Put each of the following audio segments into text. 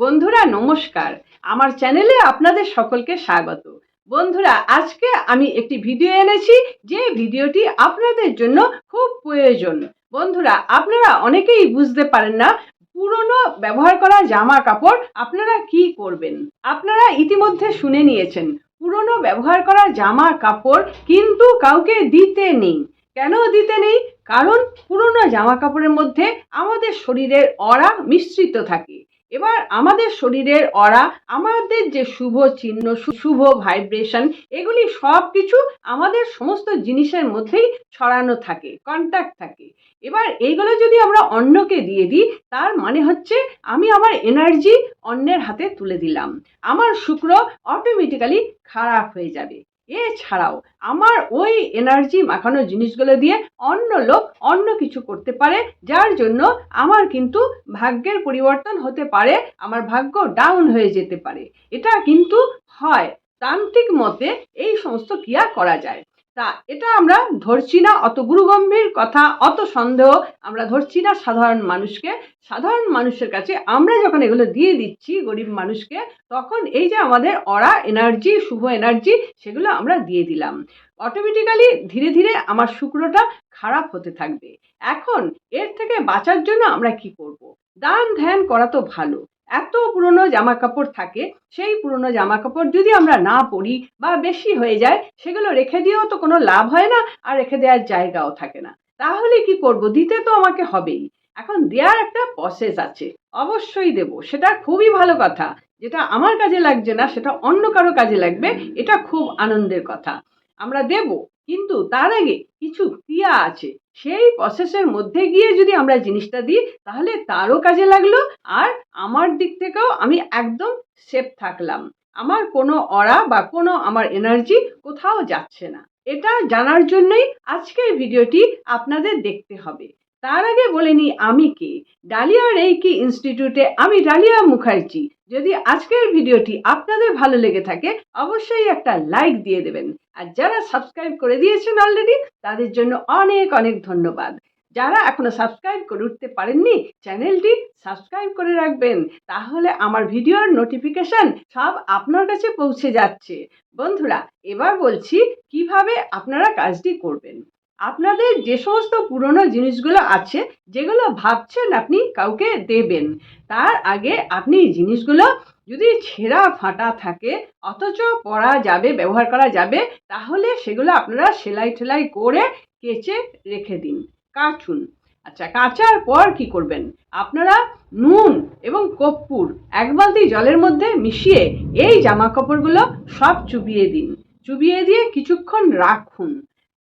বন্ধুরা, নমস্কার। আমার চ্যানেলে আপনাদের সকলকে স্বাগত। বন্ধুরা, আজকে আমি একটি ভিডিও এনেছি, যে ভিডিওটি আপনাদের জন্য খুব প্রয়োজন। বন্ধুরা, আপনারা অনেকেই বুঝতে পারেন না, পুরনো ব্যবহার করা জামা কাপড় আপনারা কি করবেন? আপনারা ইতিমধ্যে শুনে নিয়েছেন, পুরনো ব্যবহার করা জামা কাপড় কিন্তু কাউকে দিতে নেই। কেন দিতে নেই? কারণ পুরনো জামা কাপড়ের মধ্যে আমাদের শরীরের অরা মিশ্রিত থাকে। এবার আমাদের শরীরের অরা, আমাদের যে শুভ চিহ্ন শুভ ভাইব্রেশন এগুলি সব কিছু আমাদের সমস্ত জিনিসের মধ্যেই ছড়ানো থাকে কন্ট্যাক্ট থাকে। এবার এইগুলো যদি আমরা অন্যকে দিয়ে দিই, তার মানে হচ্ছে আমি আমার এনার্জি অন্যের হাতে তুলে দিলাম। আমার শুক্র অটোমেটিক্যালি খারাপ হয়ে যাবে। এছাড়াও আমার ওই এনার্জি মাখানো জিনিসগুলো দিয়ে অন্য লোক অন্য কিছু করতে পারে, যার জন্য আমার কিন্তু ভাগ্যের পরিবর্তন হতে পারে, আমার ভাগ্য ডাউন হয়ে যেতে পারে। এটা কিন্তু হয়। তান্ত্রিক মতে এই সমস্ত ক্রিয়া করা যায়। তা, এটা আমরা ধরছি না, অত গুরুগম্ভীর কথা, অত সন্দেহ। আমরা ধরছি না সাধারণ মানুষকে। সাধারণ মানুষের কাছে আমরা যখন এগুলো দিয়ে দিচ্ছি গরিব মানুষকে, তখন এই যে আমাদের অরা এনার্জি, শুভ এনার্জি, সেগুলো আমরা দিয়ে দিলাম। অটোমেটিক্যালি ধীরে ধীরে আমার শুক্রটা খারাপ হতে থাকবে। এখন এর থেকে বাঁচার জন্য আমরা কি করব? দান ধ্যান করা তো ভালো। এত পুরনো জামা কাপড় থাকে, সেই পুরনো জামা কাপড় যদি আমরা না পরি বা বেশি হয়ে যায়, সেগুলো রেখে দিয়েও তো কোনো লাভ হয় না আর রেখে দেওয়ার জায়গাও থাকে না। তাহলে কি করব? দিতে তো আমাকে হবেই। এখন দেওয়ার একটা প্রসেস আছে, অবশ্যই দেব। সেটা খুবই ভালো কথা। যেটা আমার কাজে লাগছে না, সেটা অন্য কারও কাজে লাগবে, এটা খুব আনন্দের কথা। আমরা দেব, কিন্তু তার আগে কিছু ক্রিয়া আছে। সেই প্রসেসের মধ্যে গিয়ে যদি আমরা জিনিসটা দিই, তাহলে তারও কাজে লাগল আর আমার দিক থেকেও আমি একদম সেফ থাকলাম। আমার কোনো অরা বা কোনো আমার এনার্জি কোথাও যাচ্ছে না। এটা জানার জন্যই আজকের ভিডিওটি আপনাদের দেখতে হবে। তার আগে বলে নিই আমি কে। ডালিয়া রেইকি ইনস্টিটিউটে আমি ডালিয়া মুখার্জি। যদি আজকের ভিডিওটি আপনাদের ভালো লেগে থাকে, অবশ্যই একটা লাইক দিয়ে দেবেন। আর যারা সাবস্ক্রাইব করে দিয়েছেন অলরেডি তাদের জন্য অনেক অনেক ধন্যবাদ। যারা এখনও সাবস্ক্রাইব করে উঠতে পারেননি, চ্যানেলটি সাবস্ক্রাইব করে রাখবেন। তাহলে আমার ভিডিওর নোটিফিকেশন সব আপনার কাছে পৌঁছে যাচ্ছে। বন্ধুরা, এবার বলছি কীভাবে আপনারা কাজটি করবেন। আপনাদের যে সমস্ত পুরনো জিনিসগুলো আছে, যেগুলো ভাবছেন আপনি কাউকে দেবেন, তার আগে আপনি জিনিসগুলো যদি ছেঁড়া ফাটা থাকে, অথচ পরা যাবে, ব্যবহার করা যাবে, তাহলে সেগুলো আপনারা সেলাই ঠেলাই করে কেচে রেখে দিন, কাচুন। আচ্ছা কাচার পর কি করবেন? আপনারা নুন এবং কর্পূর এক বালতি জলের মধ্যে মিশিয়ে এই জামা কাপড়গুলো সব চুবিয়ে দিন। চুবিয়ে দিয়ে কিছুক্ষণ রাখুন।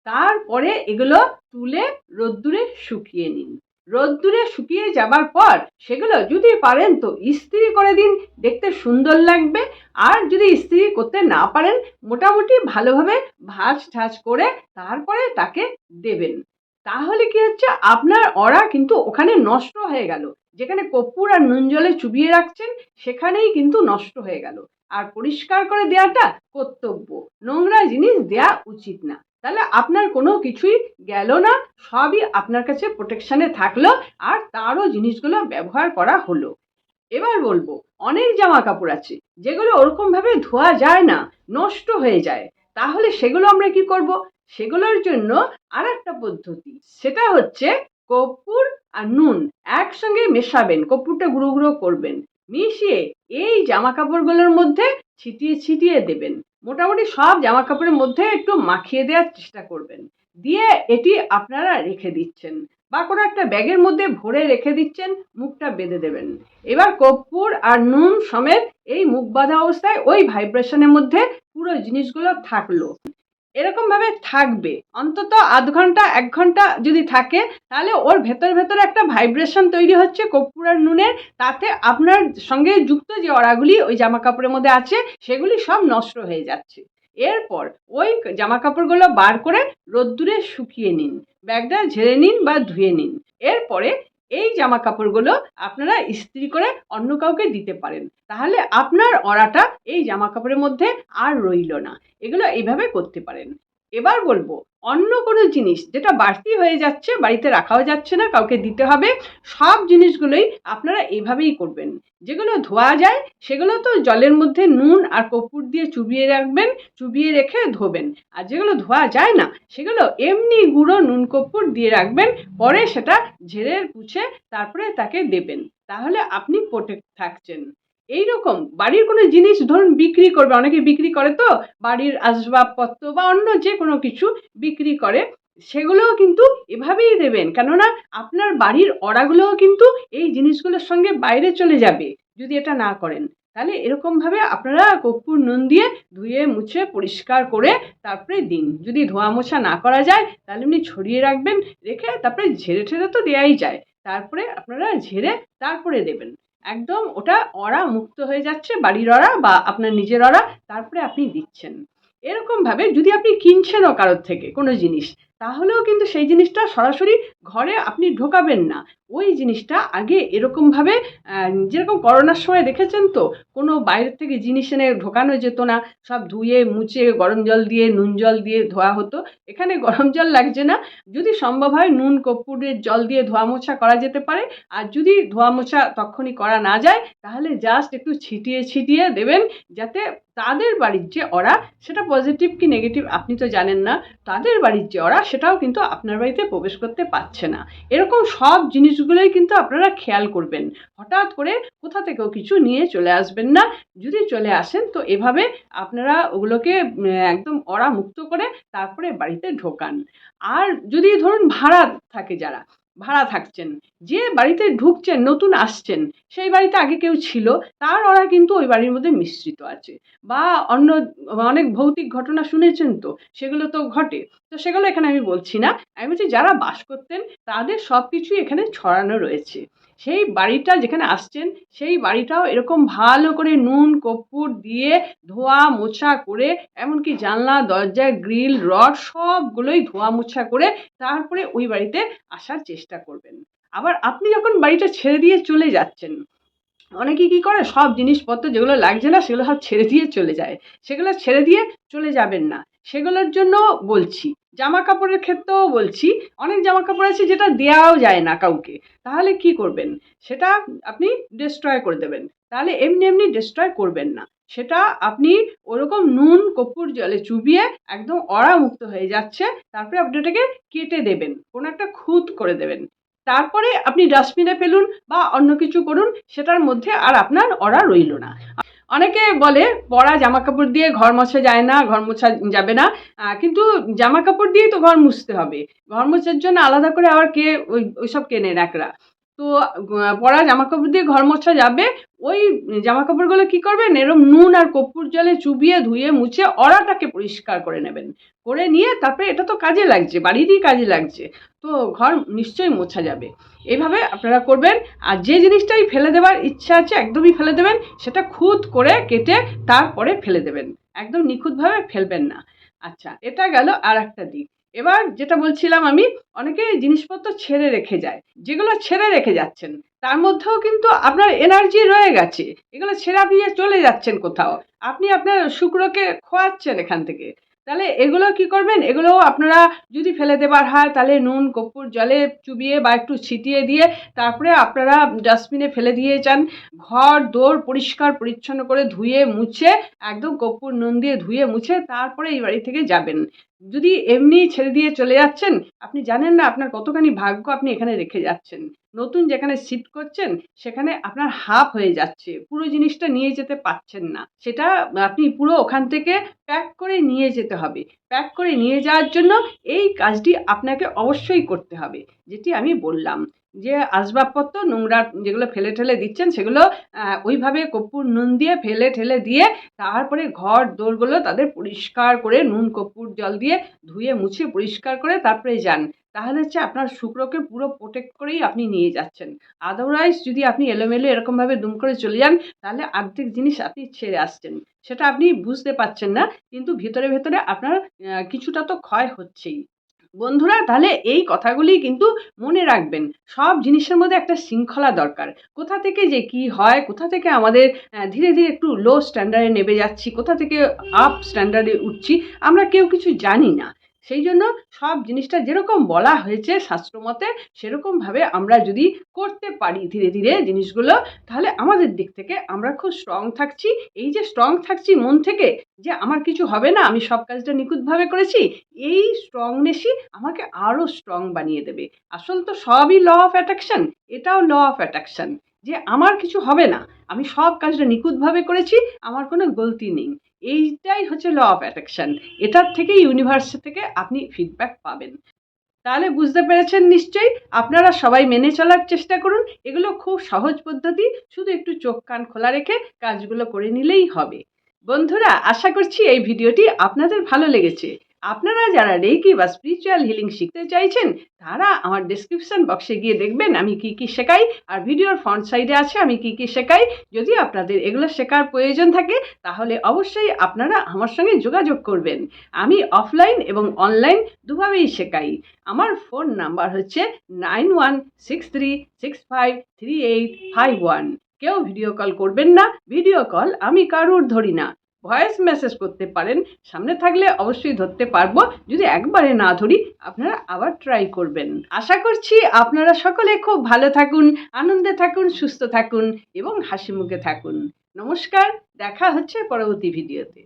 তারপরে এগুলো তুলে রোদ্দুরে শুকিয়ে নিন। রোদ্দুরে শুকিয়ে যাবার পর সেগুলো যদি পারেন তো ইস্ত্রি করে দিন, দেখতে সুন্দর লাগবে। আর যদি ইস্ত্রি করতে না পারেন, মোটামুটি ভালোভাবে ভাঁজ ঠাজ করে তারপরে তাকে দেবেন। তাহলে কি হচ্ছে, আপনার অরা কিন্তু ওখানে নষ্ট হয়ে গেল। যেখানে কর্পূর আর নুন জলে চুবিয়ে রাখছেন, সেখানেই কিন্তু নষ্ট হয়ে গেল। আর পরিষ্কার করে দেওয়াটা কর্তব্য। নোংরা জিনিস দেয়া উচিত না। তাহলে আপনার কোনো কিছুই গেল না, সবই আপনার কাছে প্রোটেকশানে থাকল আর তারও জিনিসগুলো ব্যবহার করা হলো। এবার বলব, অনেক জামা কাপড় আছে, যেগুলো ওরকমভাবে ধোয়া যায় না, নষ্ট হয়ে যায়। তাহলে সেগুলো আমরা কি করব? সেগুলোর জন্য আর একটা পদ্ধতি, সেটা হচ্ছে কর্পূর আর নুন একসঙ্গে মেশাবেন, কর্পূরটা গুঁড়ো গুঁড়ো করবেন। মিশিয়ে এই জামা কাপড়গুলোর মধ্যে ছিটিয়ে ছিটিয়ে দেবেন। মোটামুটি সব জামা কাপড়ের মধ্যে একটু মাখিয়ে দেওয়ার চেষ্টা করবেন। দিয়ে এটি আপনারা রেখে দিচ্ছেন বা কোনো একটা ব্যাগের মধ্যে ভরে রেখে দিচ্ছেন, মুখটা বেঁধে দেবেন। এবার কর্পূর আর নুন সমেত এই মুখ বাঁধা অবস্থায় ওই ভাইব্রেশনের মধ্যে পুরো জিনিসগুলো থাকল। এরকম ভাবে থাকবে। অন্তত আধ ঘণ্টা, এক ঘণ্টা যদি থাকে, তাহলে ওর ভেতর ভেতর একটা ভাইব্রেশন তৈরি হচ্ছে কর্পূর আর নুনের। তাতে আপনার সঙ্গে যুক্ত যে অড়াগুলি ওই জামা কাপড়ের মধ্যে আছে, সেগুলি সব নষ্ট হয়ে যাচ্ছে। এরপর ওই জামা কাপড়গুলো বার করে রোদ্দুরে শুকিয়ে নিন। ব্যাগটা ঝেড়ে নিন বা ধুয়ে নিন। এরপরে এই জামা কাপড়গুলো আপনারা ইস্ত্রি করে অন্য কাউকে দিতে পারেন। তাহলে আপনার অড়াটা এই জামা কাপড়ের মধ্যে আর রইল না। এগুলো এইভাবে করতে পারেন। এবার বলব, অন্য কোনো জিনিস যেটা বাড়তি হয়ে যাচ্ছে, বাড়িতে রাখাও যাচ্ছে না, কাউকে দিতে হবে, সব জিনিসগুলোই আপনারা এভাবেই করবেন। যেগুলো ধোয়া যায়, সেগুলো তো জলের মধ্যে নুন আর কর্পূর দিয়ে চুবিয়ে রাখবেন, চুবিয়ে রেখে ধোবেন। আর যেগুলো ধোয়া যায় না, সেগুলো এমনি গুঁড়ো নুন কর্পূর দিয়ে রাখবেন, পরে সেটা ঝেড়ে পুছে তারপরে তাকে দেবেন। তাহলে আপনি প্রোটেক্ট থাকছেন। এই রকম বাড়ির কোনো জিনিস ধরুন বিক্রি করবে, অনেকে বিক্রি করে তো, বাড়ির আসবাবপত্র বা অন্য যে কোনো কিছু বিক্রি করে, সেগুলোও কিন্তু এভাবেই দেবেন। কেননা আপনার বাড়ির অড়াগুলোও কিন্তু এই জিনিসগুলোর সঙ্গে বাইরে চলে যাবে, যদি এটা না করেন। তাহলে এরকমভাবে আপনারা কর্পূর নুন দিয়ে ধুয়ে, মুছে, পরিষ্কার করে তারপরে দিন। যদি ধোয়া মোছা না করা যায়, তাহলে এমনি ছড়িয়ে রাখবেন, রেখে তারপরে ঝেড়ে ঠেড়ে তো দেওয়াই যায়। তারপরে আপনারা ঝেড়ে তারপরে দেবেন। একদম ওটা অরা মুক্ত হয়ে যাচ্ছে, বাড়ির অরা বা আপনার নিজের অরা, তারপরে আপনি দিচ্ছেন। এরকমভাবে যদি আপনি কিনছেনও কারোর থেকে কোনো জিনিস তাহলেও কিন্তু সেই জিনিসটা সরাসরি ঘরে আপনি ঢোকাবেন না। ওই জিনিসটা আগে এরকমভাবে যেরকম করোনার সময় দেখেছেন তো, কোনো বাইরের থেকে জিনিস এনে ঢোকানো যেত না। সব ধুয়ে, মুছে, গরম জল দিয়ে, নুন জল দিয়ে ধোয়া হতো। এখানে গরম জল লাগছে না। যদি সম্ভব হয় নুন কর্পূরের জল দিয়ে ধোয়া মোছা করা যেতে পারে। আর যদি ধোয়া মোছা তখনই করা না যায়, তাহলে জাস্ট একটু ছিটিয়ে ছিটিয়ে দেবেন যাতে তাদের বাড়ির যে অরা সেটা পজিটিভ কি নেগেটিভ আপনি তো জানেন না। তাদের বাড়ির যে অরা সেটাও কিন্তু আপনার বাড়িতে প্রবেশ করতে পারছে না। এরকম সব জিনিসগুলোই কিন্তু আপনারা খেয়াল করবেন। হঠাৎ করে কোথা থেকেও কিছু নিয়ে চলে আসবেন না। যদি চলে আসেন, তো এভাবে আপনারা ওগুলোকে একদম অরা মুক্ত করে তারপরে বাড়িতে ঢোকান। আর যদি ধরুন ভাড়া থাকে যারা ভাড়া থাকছেন। যে বাড়িতে ঢুকছেন, নতুন আসছেন, সেই বাড়িতে আগে কেউ ছিল, তার ওরা কিন্তু ওই বাড়ির মধ্যে মিশ্রিত আছে। বা অন্য অনেক ভৌতিক ঘটনা শুনেছেন তো, সেগুলো তো ঘটে। তো সেগুলো এখানে আমি বলছি না। আমি বলছি যারা বাস করতেন, তাদের সব কিছুই এখানে ছড়ানো রয়েছে। সেই বাড়িটা যেখানে আসছেন, সেই বাড়িটাও এরকম ভালো করে নুন, কর্পূর দিয়ে ধোয়া মোছা করে, এমনকি জানলা, দরজা, গ্রিল, রড সবগুলোই ধোয়া মোছা করে তারপরে ওই বাড়িতে আসার চেষ্টা করবেন। আবার আপনি যখন বাড়িটা ছেড়ে দিয়ে চলে যাচ্ছেন, অনেকে কী করে? সব জিনিসপত্র যেগুলো লাগছে না, সেগুলো সব ছেড়ে দিয়ে চলে যায়। সেগুলো ছেড়ে দিয়ে চলে যাবেন না। সেগুলোর জন্য বলছি। জামা কাপড়ের ক্ষেত্রেও বলছি, অনেক জামা কাপড় আছে যেটা দেওয়াও যায় না কাউকে। তাহলে কি করবেন? সেটা আপনি ডিস্ট্রয় করে দেবেন। তাহলে এমনি এমনি ডিস্ট্রয় করবেন না। সেটা আপনি ওরকম নুন কপুর জলে চুবিয়ে একদম অড়া মুক্ত হয়ে যাচ্ছে। তারপরে আপনি ওটাকে কেটে দেবেন। কোনো একটা খুঁত করে দেবেন। তারপরে আপনি ডাস্টবিনে ফেলুন বা অন্য কিছু করুন, সেটার মধ্যে আর আপনার অড়া রইল না। অনেকে বলে পরা জামা কাপড় দিয়ে ঘর মোছা যায় না, ঘর মোছা যাবে না। কিন্তু জামা কাপড় দিয়েই তো ঘর মুছতে হবে। ঘর মোছার জন্য আলাদা করে আবার কে ওই, ওইসব কেনে একরা তো পরা জামা কাপড় দিয়ে ঘর মোছা যাবে। ওই জামা কাপড়গুলো কি করবেন? এরম নুন আর কর্পূর জলে চুবিয়ে, ধুয়ে, মুছে অড়াটাকে পরিষ্কার করে নেবেন। করে নিয়ে তারপরে এটা তো কাজে লাগছে, বাড়িরই কাজে লাগছে। তো ঘর নিশ্চয়ই মোছা যাবে। এইভাবে আপনারা করবেন। আর যে জিনিসটাই ফেলে দেওয়ার ইচ্ছা আছে, একদমই ফেলে দেবেন। সেটা খুদ করে কেটে তারপরে ফেলে দেবেন। একদম নিখুঁতভাবে ফেলবেন না। আচ্ছা এটা গেল আর একটা দিক। এবার যেটা বলছিলাম আমি অনেকে জিনিসপত্র ছেড়ে রেখে যায়, যেগুলো ছেড়ে রেখে যাচ্ছেন, তার মধ্যেও কিন্তু আপনার এনার্জি রয়ে গেছে, এগুলো ছেড়ে আপনি চলে যাচ্ছেন কোথাও। আপনি আপনার শুক্রকে খোয়াচ্ছেন এখান থেকে। তাহলে এগুলো কি করবেন? এগুলো আপনারা যদি ফেলে দেবার হয়, তাহলে নুন, কর্পূর, জলে চুবিয়ে বা একটু ছিটিয়ে দিয়ে তারপরে আপনারা ডাস্টবিনে ফেলে দিয়ে যান। ঘর দৌড় পরিষ্কার, পরিচ্ছন্ন করে ধুয়ে মুছে, একদম কর্পূর নুন দিয়ে ধুয়ে মুছে তারপরে এই বাড়ি থেকে যাবেন। যদি এমনি ছেড়ে দিয়ে চলে যাচ্ছেন, আপনি জানেন না আপনার কতখানি ভাগ্য আপনি এখানে রেখে যাচ্ছেন। নতুন যেখানে শিফট করছেন, সেখানে আপনার হাফ হয়ে যাচ্ছে। পুরো জিনিসটা নিয়ে যেতে পারছেন না। সেটা আপনি পুরো ওখান থেকে প্যাক করে নিয়ে যেতে হবে। প্যাক করে নিয়ে যাওয়ার জন্য এই কাজটি আপনাকে অবশ্যই করতে হবে, যেটি আমি বললাম। যে আসবাবপত্র নোংরা যেগুলো ফেলে ঠেলে দিচ্ছেন, সেগুলো ওইভাবে কর্পূর নুন দিয়ে ফেলে ঠেলে দিয়ে তারপরে ঘর দোরগুলো তাদের পরিষ্কার করে নুন কর্পূর জল দিয়ে ধুয়ে মুছে পরিষ্কার করে তারপরে যান। তাহলে হচ্ছে আপনার শুক্রকে পুরো প্রোটেক্ট করেই আপনি নিয়ে যাচ্ছেন। আদারওয়াইজ যদি আপনি এলোমেলো এরকমভাবে দুম করে চলে যান, তাহলে অর্ধেক জিনিস আপনি ছেড়ে আসছেন। সেটা আপনি বুঝতে পারছেন না, কিন্তু ভেতরে ভেতরে আপনার কিছুটা তো ক্ষয় হচ্ছেই। বন্ধুরা, তাহলে এই কথাগুলি কিন্তু মনে রাখবেন। সব জিনিসের মধ্যে একটা শৃঙ্খলা দরকার। কোথা থেকে যে কি হয়, কোথা থেকে আমাদের ধীরে ধীরে একটু লো স্ট্যান্ডার্ডে নেমে যাচ্ছি, কোথা থেকে আপ স্ট্যান্ডার্ডে উঠছি, আমরা কেউ কিছু জানি না। সেই জন্য সব জিনিসটা যেরকম বলা হয়েছে শাস্ত্রমতে সেরকমভাবে আমরা যদি করতে পারি ধীরে ধীরে জিনিসগুলো, তাহলে আমাদের দিক থেকে আমরা খুব স্ট্রং থাকছি। এই যে স্ট্রং থাকছি মন থেকে যে আমার কিছু হবে না, আমি সব কাজটা নিখুঁতভাবে করেছি, এই স্ট্রংনেসই আমাকে আরও স্ট্রং বানিয়ে দেবে। আসল তো সবই ল অফ অ্যাট্রাকশন এটাও ল অফ অ্যাট্রাকশন যে আমার কিছু হবে না, আমি সব কাজটা নিখুঁতভাবে করেছি, আমার কোনো গলতি নেই। এইটাই হচ্ছে ল অফ অ্যাট্রাকশন এটার থেকে ইউনিভার্স থেকে আপনি ফিডব্যাক পাবেন। তাহলে বুঝতে পেরেছেন নিশ্চয়ই? আপনারা সবাই মেনে চলার চেষ্টা করুন। এগুলো খুব সহজ পদ্ধতি, শুধু একটু চোখ কান খোলা রেখে কাজগুলো করে নিলেই হবে। বন্ধুরা, আশা করছি এই ভিডিওটি আপনাদের ভালো লেগেছে। আপনারা যারা রেকি বা স্পিরিচুয়াল হিলিং শিখতে চাইছেন, তারা আমার ডেসক্রিপশন বক্সে গিয়ে দেখবেন আমি কি কি শেখাই, আর ভিডিওর ফ্রন্ট সাইডে আছে আমি কি কি শেখাই। যদি আপনাদের এগুলো শেখার প্রয়োজন থাকে, তাহলে অবশ্যই আপনারা আমার সঙ্গে যোগাযোগ করবেন। আমি অফলাইন এবং অনলাইন দুভাবেই শেখাই। আমার ফোন নাম্বার হচ্ছে nine one six three six five three eight five one কেউ ভিডিও কল করবেন না ভিডিও কল আমি কারুর ধরি না। ভয়েস মেসেজ করতে পারেন, সামনে থাকলে অবশ্যই ধরতে পারব। যদি একবারে না ধরি, আপনারা আবার ট্রাই করবেন। আশা করছি আপনারা সকলে খুব ভালো থাকুন, আনন্দে থাকুন, সুস্থ থাকুন এবং হাসি মুখে থাকুন। নমস্কার, দেখা হচ্ছে পরবর্তী ভিডিওতে